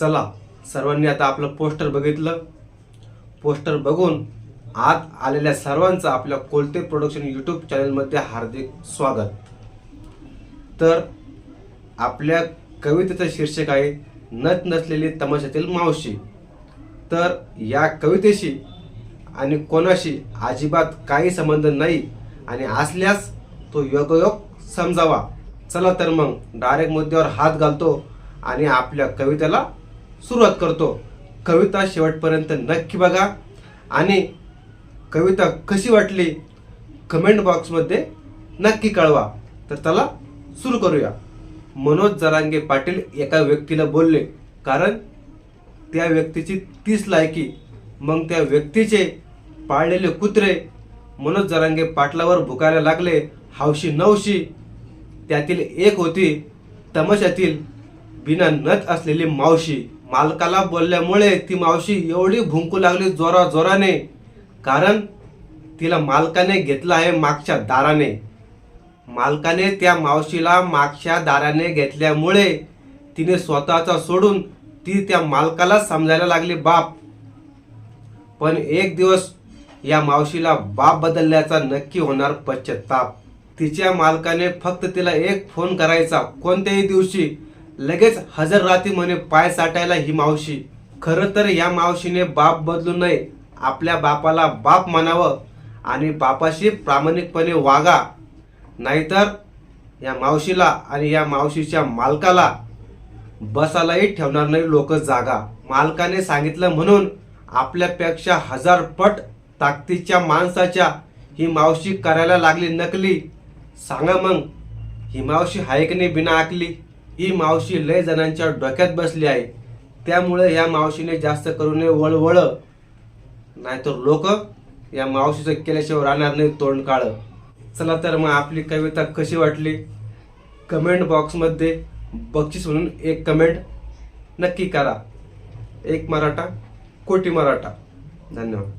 चला सर्वांनी आता आपलं पोस्टर बघितलं. पोस्टर बघून आत आलेल्या सर्वांचं आपल्या कोलते प्रोडक्शन यूट्यूब चॅनलमध्ये हार्दिक स्वागत. तर आपल्या कवितेचं शीर्षक आहे नथ नसलेली तमाशातील मावशी. तर या कवितेशी आणि कोणाशी अजिबात काही संबंध नाही आणि असल्यास तो योगयोग समजावा. चला तर मग डायरेक्ट मुद्द्यावर हात घालतो आणि आपल्या कवितेला सुरुवात करतो. कविता शेवटपर्यंत नक्की बघा. आणि कविता कशी वाटली कमेंट बॉक्समध्ये नक्की कळवा. तर चला सुरू करूया. मनोज जरांगे पाटील एका व्यक्तीला बोलले कारण त्या व्यक्तीची तीस लायकी मग त्या व्यक्तीचे पाळलेले कुत्रे मनोज जरांगे पाटलावर भुकायला लागले. हावशी नवशी त्यातील एक होती तमाशातील बिना नथ असलेली मावशी. मालकाला बोलल्यामुळे ती मावशी एवढी भुंकू लागली जोरा जोराने. कारण तिला मालकाने घेतलं आहे मागच्या दाराने. मालकाने त्या मावशीला मागच्या दाराने घेतल्यामुळे तिने स्वतःचा सोडून ती त्या मालकाला समजायला लागली बाप पण एक दिवस या मावशीला बाप बदलल्याचा नक्की होणार पश्चाताप. तिच्या मालकाने फक्त तिला एक फोन करायचा कोणत्याही दिवशी लगेच हजर राहते म्हणे पाय साठायला ही मावशी. खरं तर या मावशीने बाप बदलू नये आपल्या बापाला बाप म्हणावं आणि बापाशी प्रामाणिकपणे वागा. नाहीतर या मावशीला आणि या मावशीच्या मालकाला बसायलाही ठेवणार नाही लोक जागा. मालकाने सांगितलं म्हणून आपल्यापेक्षा हजार पट ताकदीच्या माणसाच्या ही मावशी करायला लागली नकली. सांगा मग ही मावशी हायकने बिना आकली. ही मावशी लय जणांच्या डोक्यात बसली आहे. त्यामुळे या मावशीने जास्त करू नये वळवळ. नाहीतर लोक या मावशीचं केल्याशिवाय राहणार नाही तोंड काळ चला तर मग आपली कविता कशी वाटली? कमेंट बॉक्समध्ये बक्षीस म्हणून एक कमेंट नक्की करा. एक मराठा कोटी मराठा. धन्यवाद.